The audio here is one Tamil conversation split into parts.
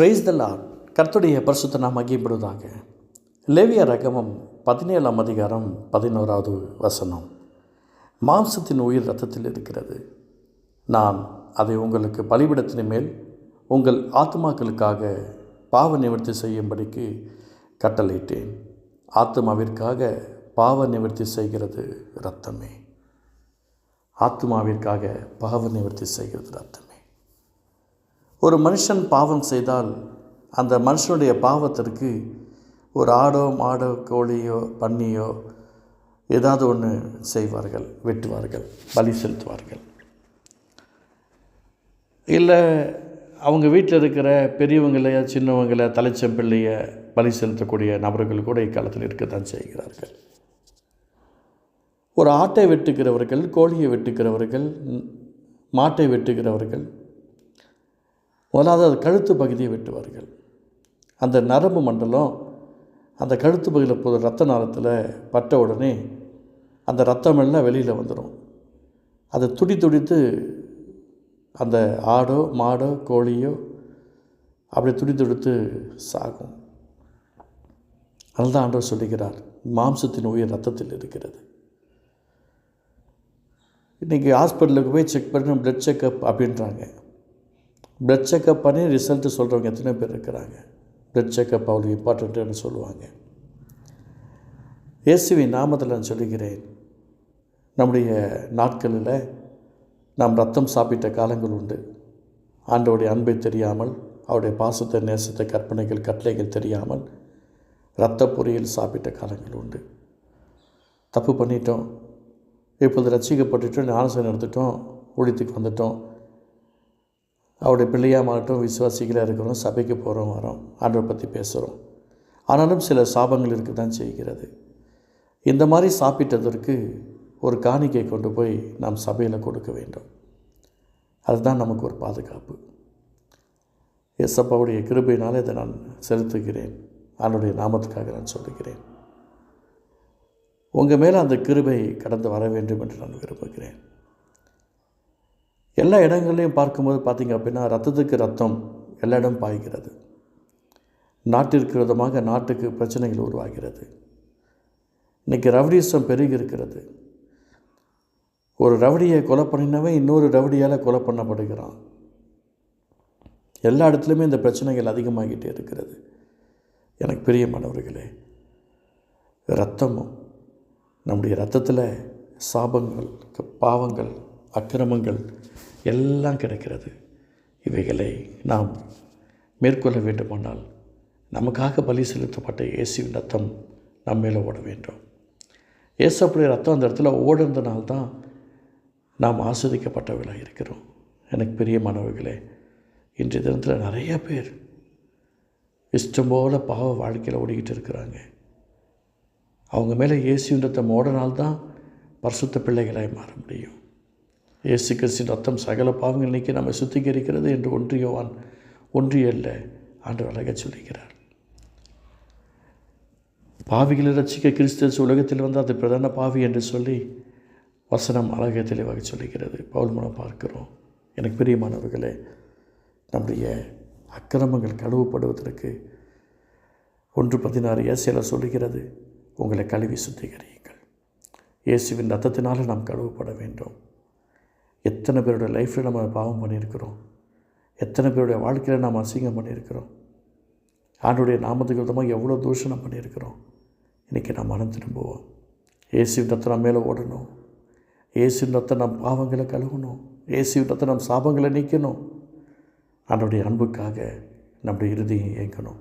பிரைஸ் த லார்ட் கர்த்துடைய பரிசுத்த நாம் மகிப்படுவதாக லேவிய ரகமம் பதினேழாம் அதிகாரம் பதினோராவது வசனம். மாம்சத்தின் உயிர் ரத்தத்தில் இருக்கிறது. நான் அதை உங்களுக்கு பலிபிடத்தின் மேல் உங்கள் ஆத்மாக்களுக்காக பாவ நிவர்த்தி செய்யும்படிக்கு கட்டளையிட்டேன். ஆத்மாவிற்காக பாவ நிவர்த்தி செய்கிறது ரத்தமே ஆத்மாவிற்காக பாவ நிவர்த்தி செய்கிறது ரத்தமே ஒரு மனுஷன் பாவம் செய்தால் அந்த மனுஷனுடைய பாவத்திற்கு ஒரு ஆடோ மாடோ கோழியோ பன்னியோ ஏதாவது ஒன்று செய்வார்கள் வெட்டுவார்கள் பலி செலுத்துவார்கள். இல்லை அவங்க வீட்டில் இருக்கிற பெரியவங்களைய சின்னவங்களை தலைச்சம்பிள்ளைய பலி செலுத்தக்கூடிய நபர்கள் கூட இக்காலத்தில் இருக்கத்தான் செய்கிறார்கள். ஒரு ஆட்டை வெட்டுகிறவர்கள் கோழியை வெட்டுகிறவர்கள் மாட்டை வெட்டுகிறவர்கள் முதலாவது அது கழுத்து பகுதியை வெட்டுவார்கள் அந்த நரம்பு மண்டலம் அந்த கழுத்து பகுதியில் போது ரத்த நாளத்தில் பட்ட உடனே அந்த ரத்தம் எல்லாம் வெளியில் வந்துடும் அதை துடி துடித்து அந்த ஆடோ மாடோ கோழியோ அப்படி துடி துடித்து சாகும். அதுதான் ஆண்டவர் சொல்லுகிறார் மாம்சத்தின் உயிர் ரத்தத்தில் இருக்கிறது. இன்றைக்கி ஹாஸ்பிட்டலுக்கு போய் செக் பண்ணணும் ப்ளட் செக்கப் அப்படின்றாங்க. ப்ளட் செக்கப் பண்ணி ரிசல்ட்டு சொல்கிறவங்க எத்தனை பேர் இருக்கிறாங்க? ப்ளட் செக்கப் அவ்வளோ இம்பார்ட்டண்ட்டுன்னு சொல்லுவாங்க. இயேசுவி நாமத்தில் நான் சொல்லுகிறேன். நம்முடைய நாட்களில் நாம் ரத்தம் சாப்பிட்ட காலங்கள் உண்டு. ஆண்டோடைய அன்பை தெரியாமல் அவருடைய பாசத்தை நேசத்தை கற்பனைகள் கட்டளைகள் தெரியாமல் இரத்த பொரியல் சாப்பிட்ட காலங்கள் உண்டு. தப்பு பண்ணிட்டோம். இப்போது ரசிக்கப்பட்டுட்டோம் ஞானசனம் எடுத்துட்டோம் ஒழித்துக்கு வந்துட்டோம். அவருடைய பிள்ளையாக மாட்டோம் விசுவாசிகளாக இருக்கிறோம் சபைக்கு போகிறோம் வரோம் ஆண்டவரை பற்றி பேசுகிறோம் ஆனாலும் சில சாபங்கள் இருக்க தான் செய்கிறது. இந்த மாதிரி சாப்பிட்டதற்கு ஒரு காணிக்கை கொண்டு போய் நாம் சபையில் கொடுக்க வேண்டும். அதுதான் நமக்கு ஒரு பாதுகாப்பு. எஸ்அப்பாவுடைய கிருபையினால் இதை நான் செலுத்துகிறேன். அவனுடைய நாமத்துக்காக நான் சொல்லுகிறேன். உங்கள் மேலே அந்த கிருபை கடந்து வர வேண்டும் என்று நான் விரும்புகிறேன். எல்லா இடங்கள்லையும் பார்க்கும்போது பார்த்திங்க அப்படின்னா ரத்தத்துக்கு ரத்தம் எல்லா இடம் பாய்கிறது. நாட்டிற்கு விதமாக நாட்டுக்கு பிரச்சனைகள் உருவாகிறது. இன்றைக்கி ரவுடிசம் பெருகி இருக்கிறது ஒரு ரவுடியை கொலை பண்ணினவன் இன்னொரு ரவுடியால் கொலை பண்ணப்படுகிறான். எல்லா இடத்துலையுமே இந்த பிரச்சனைகள் அதிகமாகிட்டே இருக்கிறது. எனக்கு பிரியமானவர்களே ரத்தமும் நம்முடைய ரத்தத்தில் சாபங்கள் பாவங்கள் அக்கிரமங்கள் எல்லாம் கிடைக்கிறது. இவைகளை நாம் மேற்கொள்ள வேண்டுமானால் நமக்காக பலி செலுத்தப்பட்ட இயேசுவின் ரத்தம் நம்ம மேலே ஓட வேண்டும். இயேசப்படைய ரத்தம் அந்த இடத்துல ஓடுறதுனால்தான் நாம் ஆஸ்வதிக்கப்பட்டவர்களாக இருக்கிறோம். எனக்கு பெரிய மாணவர்களே இன்றைய தினத்தில் நிறைய பேர் இஷ்டம் போல் பாவ வாழ்க்கையில் ஓடிக்கிட்டு இருக்கிறாங்க. அவங்க மேலே இயேசுன்றத்தை ரத்தம் பரிசுத்த பிள்ளைகளாய் மாற முடியும். இயேசு கிறிஸ்தின் ரத்தம் சகல பாவங்கள் நீக்கி நம்மை சுத்திகரிக்கிறது என்று ஒன்றியவான் ஒன்றியல்ல ஆண்டு அழக சொல்லுகிறார். பாவிகளை ரசிக்க கிறிஸ்து உலகத்தில் வந்து அது பிரதான பாவி என்று சொல்லி வசனம் அழக தெளிவாக சொல்லுகிறது. பவுல் மூலம் பார்க்கிறோம். எனக்கு பிரியமானவர்களே நம்முடைய அக்கிரமங்கள் கழுவப்படுவதற்கு ஒன்று பதினாறு ஏசியில் சொல்லுகிறது உங்களை கழுவி சுத்திகரியுங்கள். இயேசுவின் ரத்தத்தினால் நாம் கழுவப்பட வேண்டும். எத்தனை பேருடைய லைஃப்பில் நம்ம பாவம் பண்ணியிருக்கிறோம்? எத்தனை பேருடைய வாழ்க்கையில் நாம் அசிங்கம் பண்ணியிருக்கிறோம்? ஆண்டுடைய நாமத்துக்கு விதமாக எவ்வளோ தூஷணம் பண்ணியிருக்கிறோம்? இன்றைக்கி நாம் மனம் திரும்புவோம். இயேசுவின் ரத்தம் நம்ம மேலே ஓடணும். இயேசுவின் ரத்தம் நம் பாவங்களை கழுவணும். இயேசுவின் ரத்தம் நம் சாபங்களை நீக்கணும். ஆண்டுடைய அன்புக்காக நம்முடைய இறுதியை இயங்கணும்.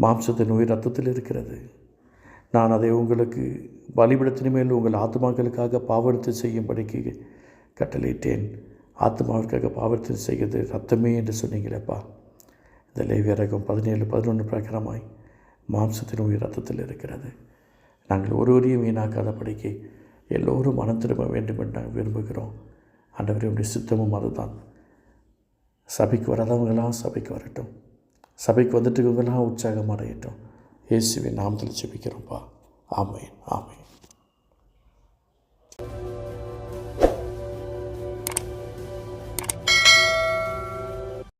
மாம்சத்தின் உயிர் ரத்தத்தில் இருக்கிறது. நான் அதை உங்களுக்கு பலிபிடத்தின் மேல் உங்கள் ஆத்மாக்களுக்காக பாவடுத்து செய்யும்படிக்கு கட்டளையிட்டேன். ஆத்மாவிற்காக பாவத்தை செய்கிறது ரத்தமே என்று சொன்னீங்களேப்பா. இந்த லேவியரகம் பதினேழு பதினொன்று பிரகாரமாய் மாம்சத்தின் உயிர் ரத்தத்தில் இருக்கிறது. நாங்கள் ஒருவரையும் வீணாக்காத படிக்க. எல்லோரும் மனம் திரும்ப வேண்டும் என்று நாங்கள் விரும்புகிறோம். ஆண்டவரையுடைய சித்தமும் அதுதான். சபைக்கு வராதவங்களாம் சபைக்கு வரட்டும். சபைக்கு வந்துட்டு இவங்களாம் உற்சாகம் அடையட்டும் இயேசுவின் நாமத்தில் ஜெபிக்கிறோம்ப்பா. ஆமையன் ஆமையன்